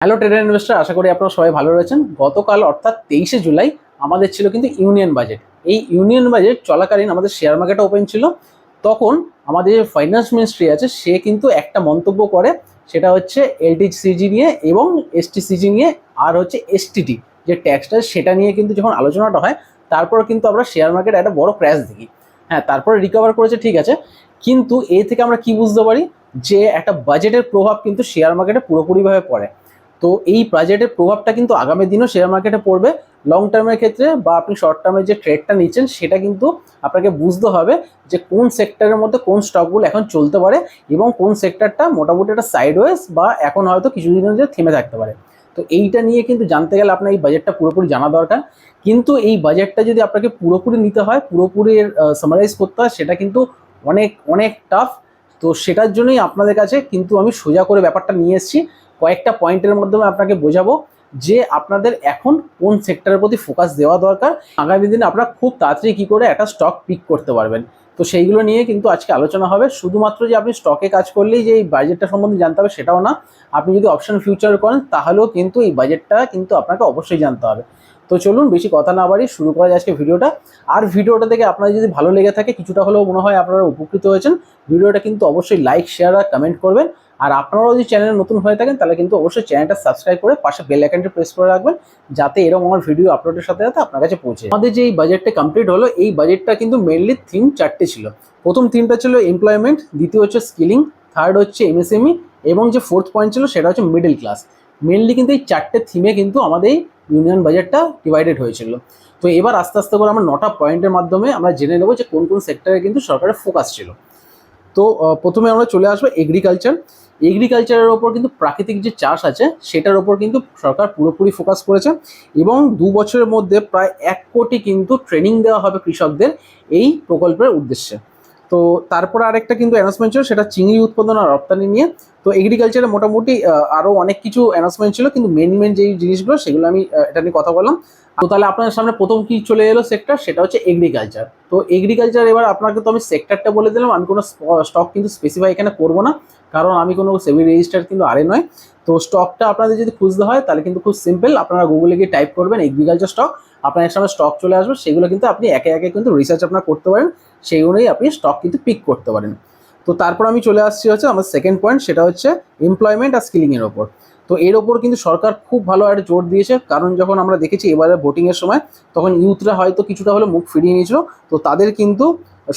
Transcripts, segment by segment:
Hello tedder investor আশা করি আপনারা সবাই ভালো রয়েছেন। গতকাল, অর্থাৎ তেইশে জুলাই, আমাদের ছিল কিন্তু ইউনিয়ন বাজেট। এই ইউনিয়ন বাজেট চলাকালীন আমাদের শেয়ার মার্কেট ওপেন ছিল। তখন আমাদের যে ফাইন্যান্স মিনিস্ট্রি আছে, সে কিন্তু একটা মন্তব্য করে, সেটা হচ্ছে এলটিসিজি নিয়ে এবং এসটিসিজি নিয়ে, আর হচ্ছে এসটিটি যে ট্যাক্সটা সেটা নিয়ে কিন্তু যখন আলোচনাটা হয়, তারপর কিন্তু আমরা শেয়ার মার্কেট একটা বড় ক্র্যাশ দেখি। হ্যাঁ তারপরে রিকভার করেছে, ঠিক আছে। কিন্তু এ থেকে আমরা কি বুঝতে পারি? যে একটা বাজেটের প্রভাব কিন্তু শেয়ার মার্কেটে পুরোপুরিভাবে পড়ে। তো এই বাজেটের প্রভাবটা কিন্তু আগামী দিনও শেয়ার মার্কেটে পড়বে। লং টার্মের ক্ষেত্রে বা আপনি শর্ট টার্মের যে ট্রেডটা নিচ্ছেন, সেটা কিন্তু আপনাকে বুঝতে হবে যে কোন সেক্টরের মধ্যে কোন স্টকগুলো এখন চলতে পারে এবং কোন সেক্টরটা মোটামুটি একটা সাইডওয়েজ বা এখন হয়তো কিছু কিছুদিনের জন্য থেমে থাকতে পারে। তো এইটা নিয়ে কিন্তু জানতে গেলে আপনার এই বাজেটটা পুরোপুরি জানা দরকার। কিন্তু এই বাজেটটা যদি আপনাকে পুরোপুরি নিতে হয়, পুরোপুরি সামারাইজ করতে হয়, সেটা কিন্তু অনেক অনেক টাফ তো সেটার জন্যই আপনাদের কাছে কিন্তু আমি সোজা করে ব্যাপারটা নিয়ে এসেছি। কয়েকটা পয়েন্টের মাধ্যমে আপনাকে বোঝাবো যে আপনাদের এখন কোন সেক্টরের প্রতি ফোকাস দেওয়া দরকার। আগামী দিনে আপনারা খুব তাড়াতাড়ি কী করে একটা স্টক পিক করতে পারবেন। তো সেইগুলো নিয়ে কিন্তু আজকে আলোচনা হবে। শুধুমাত্র যে আপনি স্টকে কাজ করলেই যে এই বাজেটটা সম্বন্ধে জানতে হবে সেটাও না। আপনি যদি অপশন ফিউচার করেন, তাহলেও কিন্তু এই বাজেটটা কিন্তু আপনাকে অবশ্যই জানতে হবে। তো চলুন, বেশি কথা না বাড়ি শুরু করা যায় আজকে ভিডিওটা। আর ভিডিওটা দেখে আপনার যদি ভালো লেগে থাকে, কিছুটা হলেও মনে হয় আপনারা উপকৃত হয়েছেন, ভিডিওটা কিন্তু অবশ্যই লাইক শেয়ার আর কমেন্ট করবেন। আর আপনারাও যদি চ্যানেলে নতুন হয়ে থাকেন, তাহলে কিন্তু অবশ্যই চ্যানেলটা সাবস্ক্রাইব করে পাশে বেল আইকনটা প্রেস করে রাখবেন, যাতে এরকম আমার ভিডিও আপলোডের সাথে সাথে আপনার কাছে পৌঁছে আমাদের যে এই বাজেটটা কমপ্লিট হলো, এই বাজেটটা কিন্তু মেনলি থিম চারটে ছিল। প্রথম থিমটা ছিল এমপ্লয়মেন্ট দ্বিতীয় হচ্ছে স্কিলিং থার্ড হচ্ছে এমএসএমই এবং যে ফোর্থ পয়েন্ট ছিল সেটা হচ্ছে মিডল ক্লাস মেনলি কিন্তু এই চারটে থিমে কিন্তু আমাদের ইউনিয়ন বাজেটটা ডিভাইডেড হয়েছিল। তো এবার আস্তে আস্তে করে আমরা নটা পয়েন্টের মাধ্যমে আমরা জেনে নেব যে কোন কোন সেক্টরে কিন্তু সরকারের ফোকাস ছিল। তো প্রথমে আমরা চলে আসব এগ্রিকালচার এগ্রিকালচারের ওপর কিন্তু প্রাকৃতিক যে চাষ আছে, সেটার ওপর কিন্তু সরকার পুরোপুরি ফোকাস করেছে এবং দু বছরের মধ্যে প্রায় এক কোটি কিন্তু ট্রেনিং দেওয়া হবে কৃষকদের এই প্রকল্পের উদ্দেশ্যে। তো তারপর আরেকটা কিন্তু অ্যানাউন্সমেন্ট ছিল, সেটা চিংড়ি উৎপাদন আর রপ্তানি নিয়ে। তো এগ্রিকালচারে মোটামুটি আরও অনেক কিছু অ্যানাউন্সমেন্ট ছিল, কিন্তু মেন মেন যেই জিনিসগুলো, সেগুলো আমি এটা নিয়ে কথা বললাম। তো তাহলে আপনার সামনে প্রথম কি চলে এলো সেক্টর সেটা হচ্ছে এগ্রিকালচার তো এগ্রিকালচার এবার আপনাকে তো আমি সেক্টরটা বলে দিলাম, আমি কোনো স্টক কিন্তু স্পেসিফাই এখানে করব না, কারণ আমি কোনো সেভি রেজিস্টার কিন্তু আরে নয়। তো স্টকটা আপনাদের যদি খুঁজতে হয়, তাহলে কিন্তু খুব সিম্পল আপনারা গুগলে গিয়ে টাইপ করবেন এগ্রিকালচার স্টক আপনার সামনে স্টক চলে আসবে, সেগুলো কিন্তু আপনি একে একে কিন্তু রিসার্চ আপনার করতে পারেন, সেই অনুযায়ী আপনি স্টক কিন্তু পিক করতে পারেন। তো তারপর আমি চলে আসছি হচ্ছে আমার সেকেন্ড পয়েন্ট সেটা হচ্ছে এমপ্লয়মেন্ট আর স্কিলিংয়ের ওপর। তো এর ওপর কিন্তু সরকার খুব ভালো একটা জোর দিয়েছে। কারণ যখন আমরা দেখেছি এবারে ভোটিংয়ের সময়, তখন ইউথরা হয়তো কিছুটা হলে মুখ ফিরিয়ে নিয়েছিল। তো তাদের কিন্তু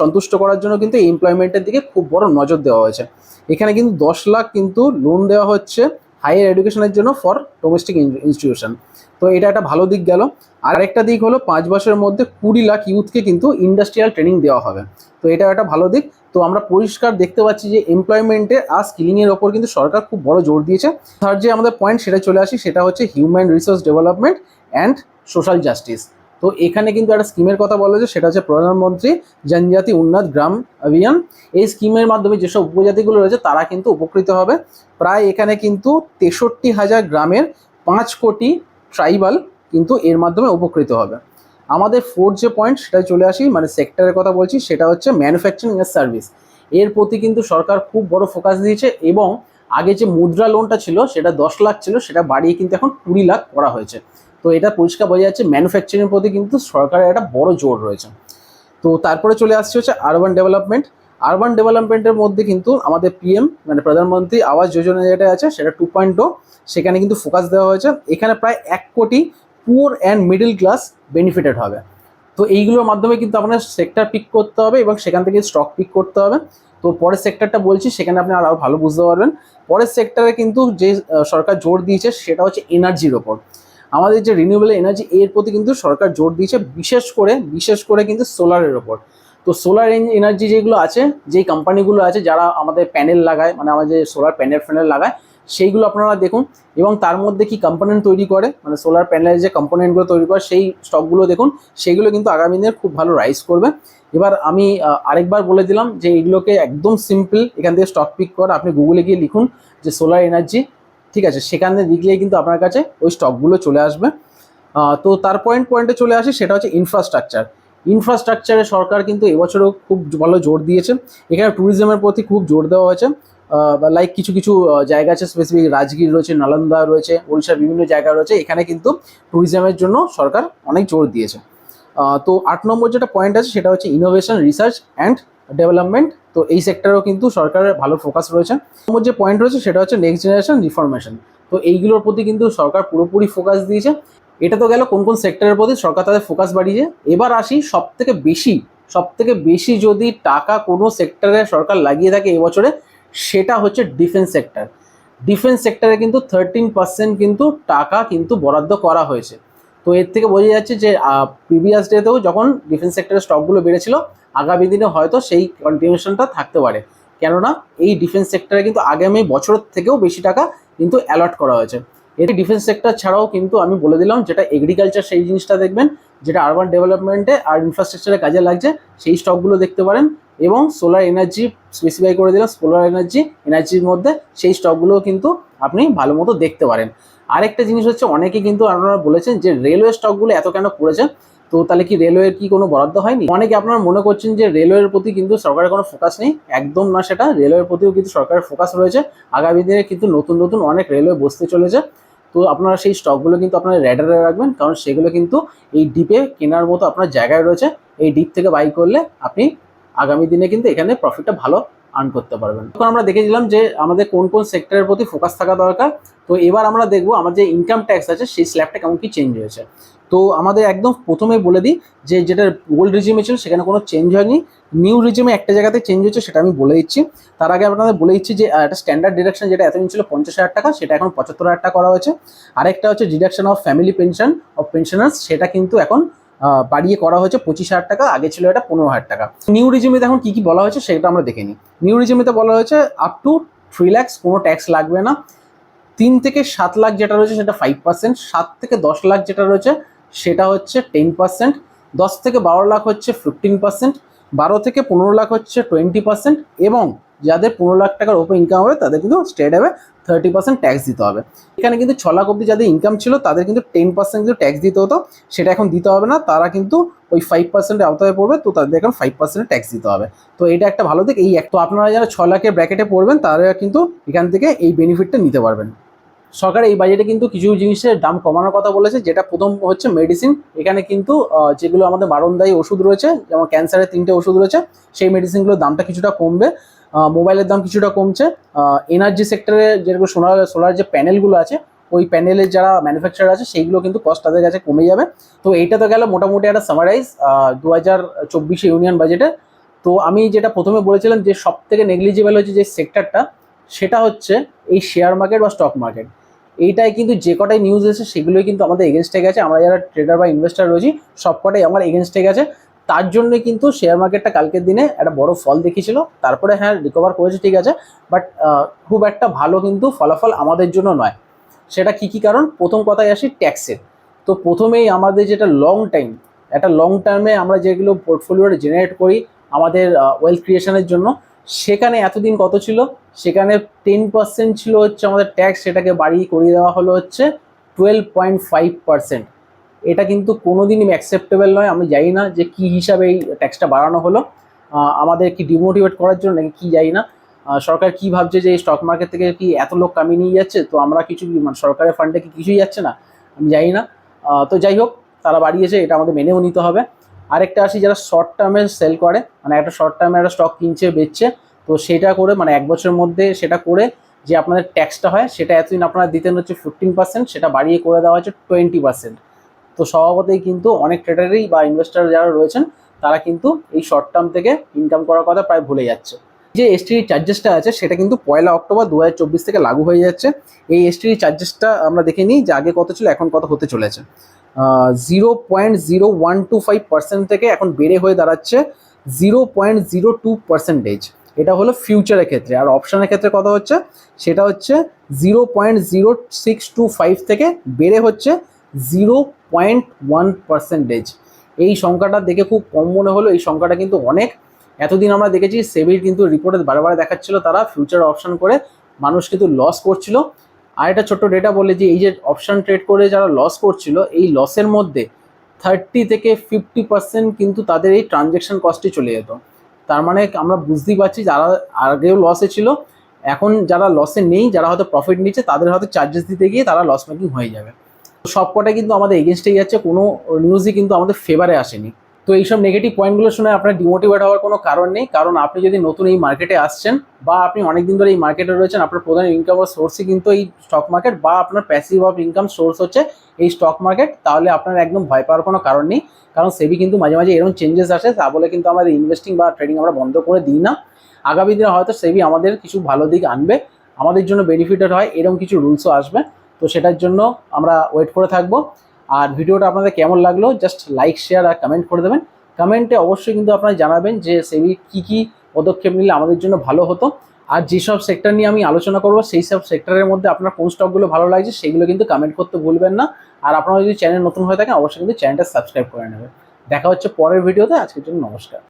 সন্তুষ্ট করার জন্য কিন্তু এমপ্লয়মেন্টের দিকে খুব বড় নজর দেওয়া হয়েছে। এখানে কিন্তু দশ লাখ কিন্তু লোন দেওয়া হচ্ছে। হায়ার এডুকেশনের জন্য ফর ডোমেস্টিক ইনস্টিটিউশন। তো এটা একটা ভালো দিক গেল। আরেকটা দিক হলো পাঁচ বছরের মধ্যে কুড়ি লাখ ইউথকে কিন্তু ইন্ডাস্ট্রিয়াল ট্রেনিং দেওয়া হবে। তো এটা একটা ভালো দিক। তো আমরা পরিষ্কার দেখতে পাচ্ছি যে এমপ্লয়মেন্টে আর স্কিলিংয়ের ওপর কিন্তু সরকার খুব বড় জোর দিয়েছে। থার্ড যে আমাদের পয়েন্ট সেটা চলে আসি, সেটা হচ্ছে human resource development and social justice তো এখানে কিন্তু একটা স্কিমের কথা বলা হয়েছে, সেটা হচ্ছে প্রধানমন্ত্রী জনজাতি উন্নত গ্রাম অভিযান। এই স্কিমের মাধ্যমে যেসব উপজাতিগুলো রয়েছে, তারা কিন্তু উপকৃত হবে। প্রায় এখানে কিন্তু তেষট্টি হাজার গ্রামের পাঁচ কোটি ট্রাইবাল কিন্তু এর মাধ্যমে উপকৃত হবে। আমাদের ফোর্থ যে পয়েন্ট সেটা চলে আসি মানে সেক্টরের কথা বলছি, সেটা হচ্ছে ম্যানুফ্যাকচারিং এর সার্ভিস এর প্রতি কিন্তু সরকার খুব বড় ফোকাস দিয়েছে এবং আগে যে মুদ্রা লোনটা ছিল, সেটা দশ লাখ ছিল, সেটা বাড়িয়ে কিন্তু এখন কুড়ি লাখ করা হয়েছে। তো এটা পরিষ্কার বোঝা যাচ্ছে ম্যানুফ্যাকচারিং প্রতি কিন্তু সরকারের একটা বড় জোর রয়েছে। তো তারপরে চলে আসছে হচ্ছে আরবান ডেভেলপমেন্ট আরবান ডেভেলপমেন্টের মধ্যে কিন্তু আমাদের পিএম মানে প্রধানমন্ত্রী আবাস যোজনা যেটা আছে সেটা টু পয়েন্ট সেখানে কিন্তু ফোকাস দেওয়া হয়েছে। এখানে প্রায় এক কোটি poor and middle class benefited হবে। তো এইগুলোর মাধ্যমে কিন্তু আপনার সেক্টর পিক করতে হবে এবং সেখান থেকে স্টক পিক করতে হবে। তো পরের সেক্টরটা বলছি, সেখানে আপনি আরও ভালো বুঝতে পারবেন। পরের সেক্টরে কিন্তু যে সরকার জোর দিয়েছে, সেটা হচ্ছে এনার্জির ওপর। আমাদের যে রিনিউয়েবল এনার্জি এর প্রতি কিন্তু সরকার জোর দিয়েছে, বিশেষ করে বিশেষ করে কিন্তু সোলারের ওপর তো সোলার এনার্জি যেগুলো আছে, যেই কোম্পানিগুলো আছে, যারা আমাদের প্যানেল লাগায় মানে আমাদের সোলার প্যানেল ফ্যানেল লাগায়, সেইগুলো আপনারা দেখুন। এবং তার মধ্যে কি কম্পোনেন্ট তৈরি করে মানে সোলার প্যানেলের যে কম্পোনেন্টগুলো তৈরি করে, সেই স্টকগুলো দেখুন সেইগুলো কিন্তু আগামী দিনে খুব ভালো রাইজ করবে। এবার আমি আরেকবার বলে দিলাম যে এগুলোকে একদম সিম্পল এখান থেকে স্টক পিক করা, আপনি গুগলে গিয়ে লিখুন যে সোলার এনার্জি ঠিক আছে, সেখানে লিখলে কিন্তু আপনার কাছে ওই স্টকগুলো চলে আসবে। তো তার পয়েন্ট পয়েন্টে চলে আসে, সেটা হচ্ছে ইনফ্রাস্ট্রাকচার ইনফ্রাস্ট্রাকচারে সরকার কিন্তু এবছরও খুব ভালো জোর দিয়েছে। এখানে ট্যুরিজমের প্রতি খুব জোর দেওয়া হয়েছে। লাইক কিছু কিছু জায়গা আছে স্পেসিফিক রাজগীর রয়েছে, নালন্দা রয়েছে, ওড়িশার বিভিন্ন জায়গা রয়েছে, এখানে কিন্তু ট্যুরিজমের জন্য সরকার অনেক জোর দিয়েছে। তো আট নম্বর যেটা পয়েন্ট আছে, সেটা হচ্ছে ইনোভেশন রিসার্চ অ্যান্ড ডেভেলপমেন্ট তো এই সেক্টরেও কিন্তু সরকারের ভালো ফোকাস রয়েছে। নম্বর যে পয়েন্ট রয়েছে, সেটা হচ্ছে নেক্সট জেনারেশন রিফরমেশন তো এইগুলোর প্রতি কিন্তু সরকার পুরোপুরি ফোকাস দিয়েছে। এটা তো গেল কোন কোন সেক্টরের প্রতি সরকার তাদের ফোকাস বাড়িয়েছে। এবার আসি সব থেকে বেশি সব থেকে বেশি যদি টাকা কোনো সেক্টরে সরকার লাগিয়ে থাকে এবছরে সেটা হচ্ছে ডিফেন্স সেক্টর ডিফেন্স সেক্টরে কিন্তু থার্টিন পার্সেন্ট কিন্তু টাকা কিন্তু বরাদ্দ করা হয়েছে। তো এর থেকে বোঝা যাচ্ছে যে প্রিভিয়াস ডেতেও যখন ডিফেন্স সেক্টরের স্টকগুলো বেড়েছিল আগামী দিনে হয়তো সেই কন্টিনিউশনটা থাকতে পারে। কেননা এই ডিফেন্স সেক্টরে কিন্তু আগামী বছরের থেকেও বেশি টাকা কিন্তু অ্যালট করা হয়েছে। এর ডিফেন্স সেক্টর ছাড়াও কিন্তু আমি বলে দিলাম যেটা এগ্রিকালচার সেই জিনিসটা দেখবেন, যেটা আরবান ডেভেলপমেন্টে আর ইনফ্রাস্ট্রাকচারে কাজে লাগছে, সেই স্টকগুলো দেখতে পারেন এবং সোলার এনার্জি স্পেসিফাই করে দিলাম সোলার এনার্জি এনার্জির মধ্যে সেই স্টকগুলোও কিন্তু আপনি ভালো মতো দেখতে পারেন। আরেকটা জিনিস হচ্ছে, অনেকে কিন্তু আপনারা বলেছেন যে রেলওয়ে স্টকগুলো এত কেন পড়েছে তো তাহলে কি রেলওয়ের কি কোনো বরাদ্দ হয়নি? অনেকে আপনারা মনে করছেন যে রেলওয়ের প্রতি কিন্তু সরকারের কোনো ফোকাস নেই। একদম না সেটা। রেলওয়ের প্রতিও কিন্তু সরকারের ফোকাস রয়েছে। আগামী দিনে কিন্তু নতুন নতুন অনেক রেলওয়ে বসতে চলেছে। তো আপনারা সেই স্টকগুলো কিন্তু আপনারা র্যাডারে রাখবেন। কারণ সেগুলো কিন্তু এই ডিপে কেনার মতো আপনার জায়গায় রয়েছে। এই ডিপ থেকে বাই করলে আপনি আগামী দিনে কিন্তু এখানে প্রফিটটা ভালো আর্ন করতে পারবেন। তখন আমরা দেখেছিলাম যে আমাদের কোন কোন সেক্টরের প্রতি ফোকাস থাকা দরকার। তো এবার আমরা দেখব আমার যে ইনকাম ট্যাক্স আছে, সেই স্ল্যাবটা কেমন কি চেঞ্জ হয়েছে। তো আমাদের একদম প্রথমে বলে দিই যে যেটা ওল্ড রিজিমে ছিল, সেখানে কোনো চেঞ্জ হয়নি। নিউ রিজিমে একটা জায়গাতে চেঞ্জ হচ্ছে সেটা আমি বলে দিচ্ছি। তার আগে আপনাদের বলে দিচ্ছি যে একটা স্ট্যান্ডার্ড ডিডাকশন যেটা এতদিন ছিল পঞ্চাশ হাজার টাকা, সেটা এখন পঁচাত্তর হাজার টাকা করা হয়েছে। আরেকটা হচ্ছে deduction of family pension of pensioners সেটা কিন্তু এখন বাড়িয়ে করা হয়েছে পঁচিশ হাজার টাকা, আগে ছিল এটা পনেরো হাজার টাকা। নিউ রিজিমিতে এখন কী কী বলা হয়েছে সেটা আমরা দেখে নিই। নিউ রিজিমিতে বলা হয়েছে আপ টু থ্রি ল্যাক্স কোনো ট্যাক্স লাগবে না। তিন থেকে সাত লাখ যেটা রয়েছে সেটা ফাইভ পার্সেন্ট সাত থেকে দশ লাখ যেটা রয়েছে সেটা হচ্ছে টেন পার্সেন্ট দশ থেকে বারো লাখ হচ্ছে ফিফটিন পার্সেন্ট বারো থেকে পনেরো লাখ হচ্ছে টোয়েন্টি পার্সেন্ট এবং যাদের পনেরো লাখ টাকার ওপর ইনকাম হবে, তাদের কিন্তু স্টেট হবে থার্টি পার্সেন্ট ট্যাক্স দিতে হবে। এখানে কিন্তু ছ লাখ অব্দি যাদের ইনকাম ছিল, তাদের কিন্তু টেন পার্সেন্ট কিন্তু ট্যাক্স দিতে হতো, সেটা এখন দিতে হবে না, তারা কিন্তু ওই ফাইভ পার্সেন্টের আওতায় পড়বে, তো তাদের এখন ফাইভ পার্সেন্ট ট্যাক্স দিতে হবে। তো এটা একটা ভালো দিক, এই এক তো আপনারা যারা ছ লাখের ব্র্যাকেটে পড়বেন, তারা কিন্তু এখান থেকে এই বেনিফিটটা নিতে পারবেন। সরকার এই বাজেটে কিন্তু কিছু জিনিসের দাম কমানোর কথা বলেছে, যেটা প্রথম হচ্ছে মেডিসিন এখানে কিন্তু যেগুলো আমাদের বারণদায়ী ওষুধ রয়েছে, যেমন ক্যান্সারের তিনটে ওষুধ রয়েছে, সেই মেডিসিনগুলোর দামটা কিছুটা কমবে। মোবাইলের দাম কিছুটা কমছে। এনার্জি সেক্টরে যেগুলো সোলার সোলার যে প্যানেলগুলো আছে, ওই প্যানেলের যারা ম্যানুফ্যাকচার আছে, সেইগুলো কিন্তু কস্ট তাদের কাছে কমে যাবে। তো এইটা তো গেল মোটামুটি একটা সামারাইজ দু হাজার চব্বিশে ইউনিয়ন বাজেটে তো আমি যেটা প্রথমে বলেছিলাম যে সব থেকে নেগলিজিবল হচ্ছে যে সেক্টরটা সেটা হচ্ছে এই শেয়ার মার্কেট বা স্টক মার্কেট এইটাই কিন্তু যে কটাই নিউজ এসেছে সেগুলোই কিন্তু আমাদের এগেনস্টে গেছে। আমরা যারা ট্রেডার বা ইনভেস্টার রয়েছি সব কটাই আমার এগেনস্টে গেছে। তার জন্য কিন্তু শেয়ার মার্কেটটা কালকের দিনে একটা বড় ফল দেখিয়েছিল। তারপরে হ্যাঁ রিকভার করেছে, ঠিক আছে। বাট খুব একটা ভালো কিন্তু ফলাফল আমাদের জন্য নয়। সেটা কি কি কারণ? প্রথম কথায় আসি ট্যাক্সের তো প্রথমেই আমাদের যেটা লং টাইম একটা লং টার্মে আমরা যেগুলো পোর্টফোলিওটা জেনারেট করি আমাদের ওয়েলথ ক্রিয়েশনের জন্য সেখানে এতদিন কত ছিল? সেখানে টেন পার্সেন্ট ছিল হচ্ছে আমাদের ট্যাক্স সেটাকে বাড়িয়ে করিয়ে দেওয়া হলো হচ্ছে টুয়েলভ পয়েন্ট ফাইভ পার্সেন্ট এটা কিন্তু কোনোদিনই অ্যাকসেপ্টেবল নয়, আমি জানি না যে কি হিসাবে এই ট্যাক্সটা বাড়ানো হলো। আমাদের কি ডিমোটিভেট করার জন্য নাকি কী জানি না। সরকার কি ভাবছে যে এই স্টক মার্কেট থেকে কি এত লোক কামিয়ে নিয়ে যাচ্ছে? তো আমরা কিছু মানে সরকারের ফান্ডে কি কিছুই যাচ্ছে না? আমি জানি না। তো যাই হোক, তারা বাড়িয়েছে, এটা আমাদের মেনেও নিতে হবে। আরেকটা আসি যারা শর্ট টার্মে সেল করে মানে একটা শর্ট টার্মে একটা স্টক কিনছে, বেচছে, তো সেটা করে মানে এক বছরের মধ্যে সেটা করে যে আপনাদের ট্যাক্সটা হয়, সেটা এতদিন আপনারা দিতেন হচ্ছে ফিফটিন পার্সেন্ট সেটা বাড়িয়ে করে দেওয়া হচ্ছে টোয়েন্টি পার্সেন্ট তো স্বভাবতই কিন্তু অনেক ট্রেডারই বা ইনভেস্টার যারা রয়েছেন, তারা কিন্তু এই শর্ট টার্ম থেকে ইনকাম করার কথা প্রায় ভুলে যাচ্ছে। যে এসটি চার্জেসটা আছে, সেটা কিন্তু পয়লা অক্টোবর দু হাজার চব্বিশ থেকে লাগু হয়ে যাচ্ছে। এই এসটি চার্জেসটা আমরা দেখে নিই যে আগে কত ছিল, এখন কত হতে চলেছে। Zero point zero one two five percent থেকে এখন বেড়ে হয়ে দাঁড়াচ্ছে zero point zero two percentage এটা হলো ফিউচারের ক্ষেত্রে। আর অপশানের ক্ষেত্রে কত হচ্ছে? সেটা হচ্ছে zero point zero six two five থেকে বেড়ে হচ্ছে জিরো পয়েন্ট ওয়ান পার্সেন্টেজ এই সংখ্যাটা দেখে খুব কম মনে হলো। এই সংখ্যাটা কিন্তু অনেক। এতদিন আমরা দেখেছি সেবির কিন্তু রিপোর্টে বারবার দেখাচ্ছিল তারা ফিউচার অপশন করে। মানুষ কিন্তু লস করছিল। আর একটা ছোট্ট ডেটা বলে যে, এই যে অপশন ট্রেড করে যারা লস করছিল, এই লসের মধ্যে থার্টি থেকে ফিফটি পার্সেন্ট কিন্তু তাদের এই ট্রানজ্যাকশন কস্টে চলে যেত। তার মানে আমরা বুঝতেই পারছি যারা আগেও লসে ছিল, এখন যারা লসে নেই, যারা হয়তো প্রফিট নিচ্ছে, তাদের হয়তো চার্জেস দিতে গিয়ে তারা লস মেকিং হয়ে যাবে। সব কটা কিন্তু আমাদের এগেনস্টেই যাচ্ছে, কোনো নিউজই কিন্তু আমাদের ফেভারে আসেনি। তো এইসব নেগেটিভ পয়েন্টগুলো শুনে আপনার ডিমোটিভেট হওয়ার কোনো কারণ নেই। কারণ আপনি যদি নতুন এই মার্কেটে আসছেন বা আপনি অনেকদিন ধরে এই মার্কেটে রয়েছেন, আপনার প্রধান ইনকাম সোর্সই কিন্তু এই স্টক মার্কেট বা আপনার প্যাসিভ অফ ইনকাম সোর্স হচ্ছে এই স্টক মার্কেট তাহলে আপনার একদম ভয় পাওয়ার কোনো কারণ নেই। কারণ সেবি কিন্তু মাঝে মাঝে এরকম চেঞ্জেস আসে, তা বলে কিন্তু আমাদের ইনভেস্টিং বা ট্রেডিং আমরা বন্ধ করে দিই না। আগামী দিনে হয়তো সেবি আমাদের কিছু ভালো দিক আনবে, আমাদের জন্য বেনিফিটেড হয়, এরকম কিছু রুলসও আসবে। তো সেটার জন্য আমরা ওয়েট করে থাকব। আর ভিডিওটা আপনাদের কেমন লাগল জাস্ট লাইক শেয়ার আর কমেন্ট করে দেবেন। কমেন্টে অবশ্যই কিন্তু আপনারা জানাবেন যে সেবি কী কী পদক্ষেপ নিলে আমাদের জন্য ভালো হতো। আর যেসব সেক্টর নিয়ে আমি আলোচনা করব, সেই সব সেক্টরের মধ্যে আপনার কোন স্টকগুলো ভালো লাগছে, সেগুলো কিন্তু কমেন্ট করতে ভুলবেন না। আর আপনারা যদি চ্যানেল নতুন হয়ে থাকেন, অবশ্যই কিন্তু চ্যানেলটা সাবস্ক্রাইব করে নেবেন। দেখা হচ্ছে পরের ভিডিওতে, আজকের জন্য নমস্কার।